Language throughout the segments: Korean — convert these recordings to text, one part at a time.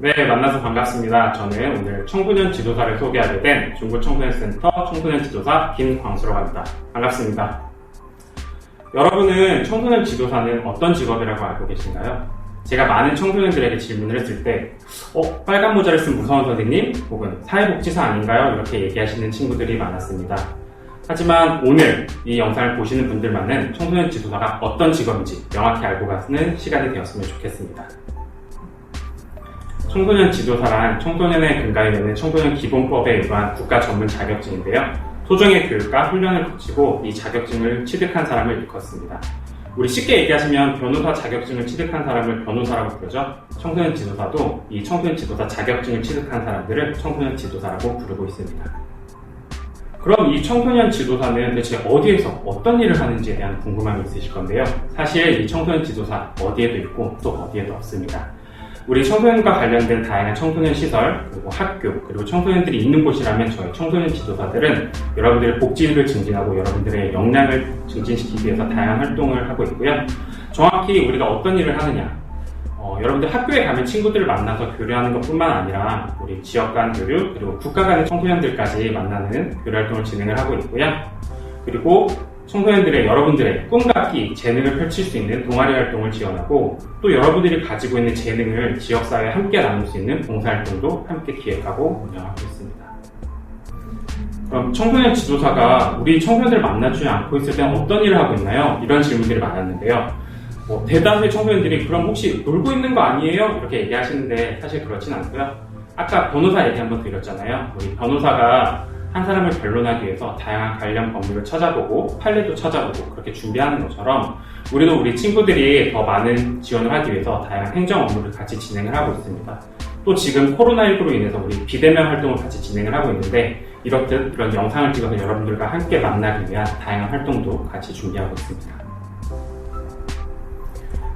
네, 만나서 반갑습니다. 저는 오늘 청소년 지도사를 소개하게 된 중구 청소년센터 청소년 지도사 김광수라고 합니다. 반갑습니다. 여러분은 청소년 지도사는 어떤 직업이라고 알고 계신가요? 제가 많은 청소년들에게 질문을 했을 때, 어, 빨간 모자를 쓴 무서운 선생님? 혹은 사회복지사 아닌가요? 이렇게 얘기하시는 친구들이 많았습니다. 하지만 오늘 이 영상을 보시는 분들만은 청소년 지도사가 어떤 직업인지 명확히 알고 가는 시간이 되었으면 좋겠습니다. 청소년 지도사란 청소년의 근간이 되는 청소년 기본법에 의한 국가 전문 자격증인데요. 소정의 교육과 훈련을 거치고 이 자격증을 취득한 사람을 일컫습니다. 우리 쉽게 얘기하시면 변호사 자격증을 취득한 사람을 변호사라고 부르죠. 청소년 지도사도 이 청소년 지도사 자격증을 취득한 사람들을 청소년 지도사라고 부르고 있습니다. 그럼 이 청소년 지도사는 대체 어디에서 어떤 일을 하는지에 대한 궁금함이 있으실 건데요. 사실 이 청소년 지도사 어디에도 있고 또 어디에도 없습니다. 우리 청소년과 관련된 다양한 청소년 시설, 그리고 학교, 그리고 청소년들이 있는 곳이라면 저희 청소년 지도사들은 여러분들의 복지를 증진하고 여러분들의 역량을 증진시키기 위해서 다양한 활동을 하고 있고요. 정확히 우리가 어떤 일을 하느냐. 어, 여러분들 학교에 가면 친구들을 만나서 교류하는 것 뿐만 아니라 우리 지역 간 교류, 그리고 국가 간의 청소년들까지 만나는 교류 활동을 진행을 하고 있고요. 그리고 청소년들의 여러분들의 끼, 재능을 펼칠 수 있는 동아리 활동을 지원하고 또 여러분들이 가지고 있는 재능을 지역사회에 함께 나눌 수 있는 봉사활동도 함께 기획하고 운영하고 있습니다. 그럼 청소년 지도사가 우리 청소년들을 만나주지 않고 있을 때는 어떤 일을 하고 있나요? 이런 질문들이 많았는데요. 뭐 대다수의 청소년들이 그럼 혹시 놀고 있는 거 아니에요? 이렇게 얘기하시는데 사실 그렇진 않고요. 아까 변호사 얘기 한번 드렸잖아요. 우리 변호사가 한 사람을 변론하기 위해서 다양한 관련 법률을 찾아보고 판례도 찾아보고 그렇게 준비하는 것처럼 우리도 우리 친구들이 더 많은 지원을 하기 위해서 다양한 행정 업무를 같이 진행을 하고 있습니다. 또 지금 코로나19로 인해서 우리 비대면 활동을 같이 진행을 하고 있는데 이렇듯 이런 영상을 찍어서 여러분들과 함께 만나기 위한 다양한 활동도 같이 준비하고 있습니다.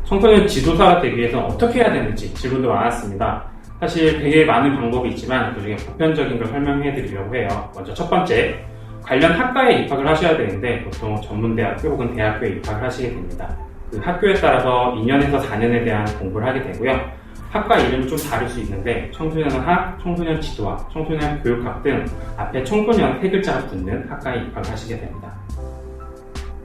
청소년 지도사가 되기 위해서는 어떻게 해야 되는지 질문도 많았습니다. 사실 되게 많은 방법이 있지만 그중에 보편적인 걸 설명해 드리려고 해요. 먼저 첫 번째, 관련 학과에 입학을 하셔야 되는데 보통 전문대학교 혹은 대학교에 입학을 하시게 됩니다. 그 학교에 따라서 2년에서 4년에 대한 공부를 하게 되고요. 학과 이름이 좀 다를 수 있는데 청소년학, 청소년 지도학, 청소년 교육학 등 앞에 청소년 세 글자가 붙는 학과에 입학을 하시게 됩니다.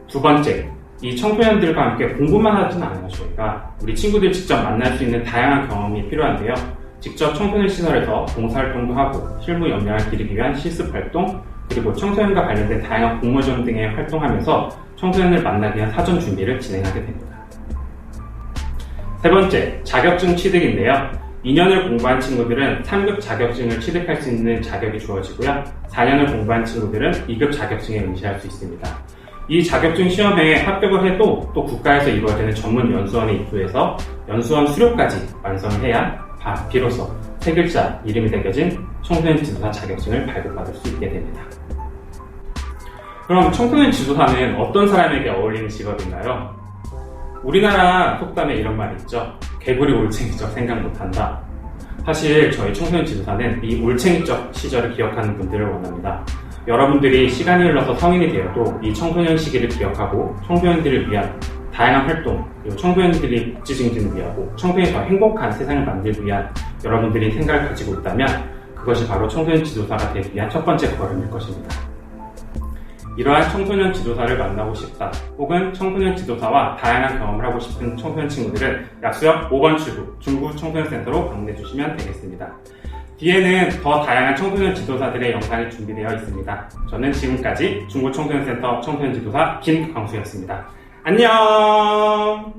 두 번째, 이 청소년들과 함께 공부만 하지는 않아요, 저희가. 우리 친구들 직접 만날 수 있는 다양한 경험이 필요한데요. 직접 청소년 시설에서 봉사활동도 하고 실무 역량을 기르기 위한 실습 활동 그리고 청소년과 관련된 다양한 공모전 등에 활동하면서 청소년을 만나기 위한 사전 준비를 진행하게 됩니다. 세 번째, 자격증 취득인데요. 2년을 공부한 친구들은 3급 자격증을 취득할 수 있는 자격이 주어지고요. 4년을 공부한 친구들은 2급 자격증에 응시할 수 있습니다. 이 자격증 시험에 합격을 해도 또 국가에서 이루어지는 전문 연수원에 입소해서 연수원 수료까지 완성을 해야 비로소 세 글자 이름이 새겨진 청소년 지도사 자격증을 발급받을 수 있게 됩니다. 그럼 청소년 지도사는 어떤 사람에게 어울리는 직업인가요? 우리나라 속담에 이런 말이 있죠. 개구리 올챙이적 생각 못한다. 사실 저희 청소년 지도사는 이 올챙이적 시절을 기억하는 분들을 원합니다. 여러분들이 시간이 흘러서 성인이 되어도 이 청소년 시기를 기억하고 청소년들을 위한 다양한 활동, 그리고 청소년들이 복지 증진을 위하고 청소년이 더 행복한 세상을 만들기 위한 여러분들이 생각을 가지고 있다면 그것이 바로 청소년 지도사가 되기 위한 첫 번째 걸음일 것입니다. 이러한 청소년 지도사를 만나고 싶다, 혹은 청소년 지도사와 다양한 경험을 하고 싶은 청소년 친구들은 약수역 5번 출구 중구 청소년센터로 방문해 주시면 되겠습니다. 뒤에는 더 다양한 청소년 지도사들의 영상이 준비되어 있습니다. 저는 지금까지 중구 청소년센터 청소년 지도사 김광수였습니다. 안녕!